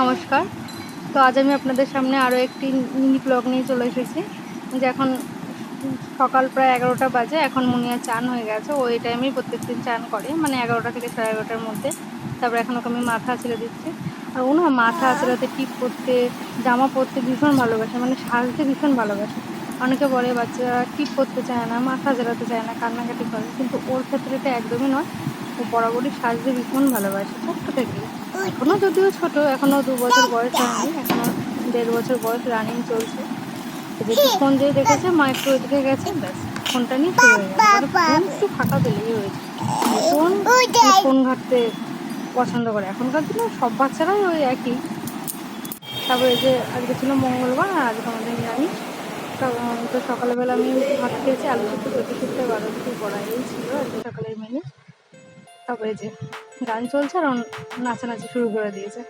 নমস্কার। তো আজ আমি আপনাদের সামনে আরও একটি মিনি ব্লগ নিয়ে চলে এসেছি। যে এখন সকাল প্রায় এগারোটা বাজে, এখন মুনিয়া চান হয়ে গেছে। ও এই টাইমেই প্রত্যেকদিন চান করে মানে এগারোটা থেকে সাড়ে এগারোটার মধ্যে। তারপর এখন ওকে আমি মাথা ছেড়ে দিচ্ছি। আর ও না মাথা আঁচড়াতে টিপ পরতে, জামা পরতে ভীষণ ভালোবাসে মানে সাজতে ভীষণ ভালোবাসে। অনেকে বলে বাচ্চারা টিপ পরতে চায় না, মাথা জেলাতে চায় না, কান্নাকাটি করে। কিন্তু ওর ক্ষেত্রে এটা একদমই নয়। ও বরাবরই সাজতে ভীষণ ভালোবাসে, ছোট্ট থেকে এখনও যদিও ছোট এখনও দু বছর বয়স হয়নি এখনও দেড় বছর বয়স রানিং চলছে। যেহেতু ফোন যেই দেখেছে মা একটু ওইদিকে গেছে ব্যাস ফোনটা নিয়ে হয়ে গেছে। ফোন একটু ফাঁকা পেলেই হয়েছে ফোন ফোন ঘাটতে পছন্দ করে। এখনকার দিনে সব বাচ্চারাই ওই একই। তারপরে এই যে আজকে ছিল মঙ্গলবার আর আজকে আমাদের নিরামিষ। তো সকালবেলা আমি ভাত খেয়েছি আলু পেঁপে শুক্তো বারো কিছু করা এই ছিল আজকে সকালের মেনু তারপরে যে গান চলছে আর নাচানাচি শুরু করে দিয়েছে।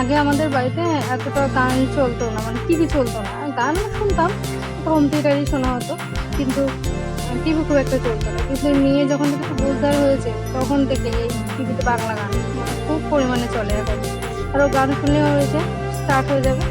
আগে আমাদের বাড়িতে এতটা গান চলতো না মানে টিভি চলতো না। গান শুনতাম হোম থিয়েটারই শোনা হতো, কিন্তু টিভি খুব একটা চলতো না। কিন্তু নিয়ে যখন থেকে একটু বুঝদার হয়েছে, তখন থেকে এই টিভিতে বাংলা গান খুব পরিমাণে চলে এখন। আরও গান শুনলেও হয়েছে স্টার্ট হয়ে যাবে।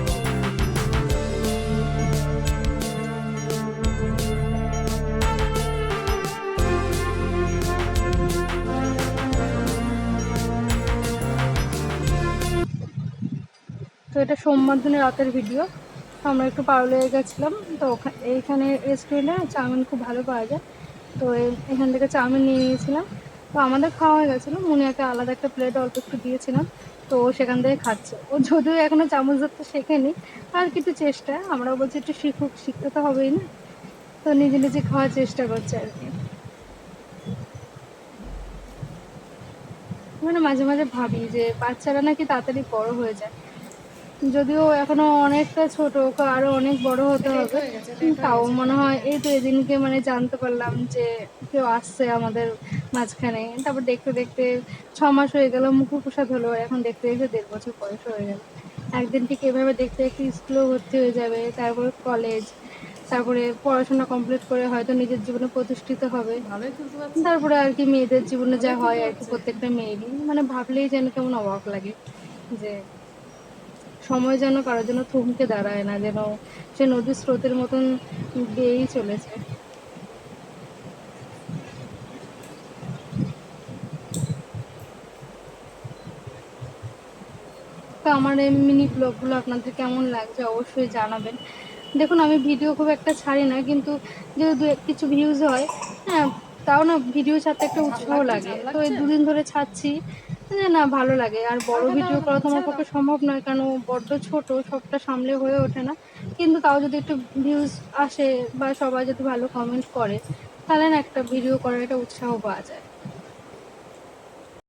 এটা সোমবার দিনের রাতের ভিডিও তো আমরা একটু পারলে গেছিলাম, তো এইখানে রেস্টুরেন্টে চাউমিন খুব ভালো পাওয়া যায়। তো এখান থেকে চাউমিন নিয়ে নিয়েছিলাম। তো আমাদের খাওয়া হয়ে গেছিল মুনিয়াকে আলাদা একটা প্লেট অল্প একটু দিয়েছিলাম, তো সেখান থেকে খাচ্ছে। ও যদিও এখনও চামচ ধরতে শেখেনি, আর কিছু চেষ্টা, আমরাও বলছি একটু শিখুক, শিখতে তো হবেই না। তো নিজে নিজে খাওয়ার চেষ্টা করছে আর কি। মানে মাঝে মাঝে ভাবি যে বাচ্চারা নাকি তাড়াতাড়ি বড় হয়ে যায়। যদিও এখনও অনেকটা ছোট আরও অনেক বড় হতে হবে। তাও মনে হয় এই তো এদিনকে মানে জানতে পারলাম যে কেউ আসছে আমাদের মাঝখানে। তারপর দেখতে দেখতে ছ মাস হয়ে গেল মুখোপ্রসাদ হলো এখন দেখতে দেখতে দেড় বছর বয়স হয়ে গেল। একদিন ঠিক এভাবে দেখতে দেখতে স্কুলেও ভর্তি হয়ে যাবে তারপরে কলেজ তারপরে পড়াশোনা কমপ্লিট করে হয়তো নিজের জীবনে প্রতিষ্ঠিত হবে। তারপরে আর কি মেয়েদের জীবনে যা হয় আর কি প্রত্যেকটা মেয়েরই। মানে ভাবলেই যেন কেমন অবাক লাগে যে সময় যেন কারোর জন্য থমকে দাঁড়ায় না যেন সে নদীর স্রোতের মতন বেয়েই চলেছে। তো আমার এই মিনি ব্লগগুলো আপনাদের কেমন লাগছে অবশ্যই জানাবেন। দেখুন আমি ভিডিও খুব একটা ছাড়ি না কিন্তু যেহেতু কিছু ভিউজ হয় হ্যাঁ তাও না ভিডিও ছাড়তে একটা উৎসাহ লাগে। তো এই দুদিন ধরে ছাড়ছি। না ভালো লাগে। আর বড় ভিডিও করা তোমার পক্ষে সম্ভব নয় কেন বড্ড ছোট সবটা সামলে হয়ে ওঠে না। কিন্তু তাও যদি একটু ভিউজ আসে বা সবাই যদি ভালো কমেন্ট করে তাহলে না একটা ভিডিও করার একটা উৎসাহ পাওয়া যায়।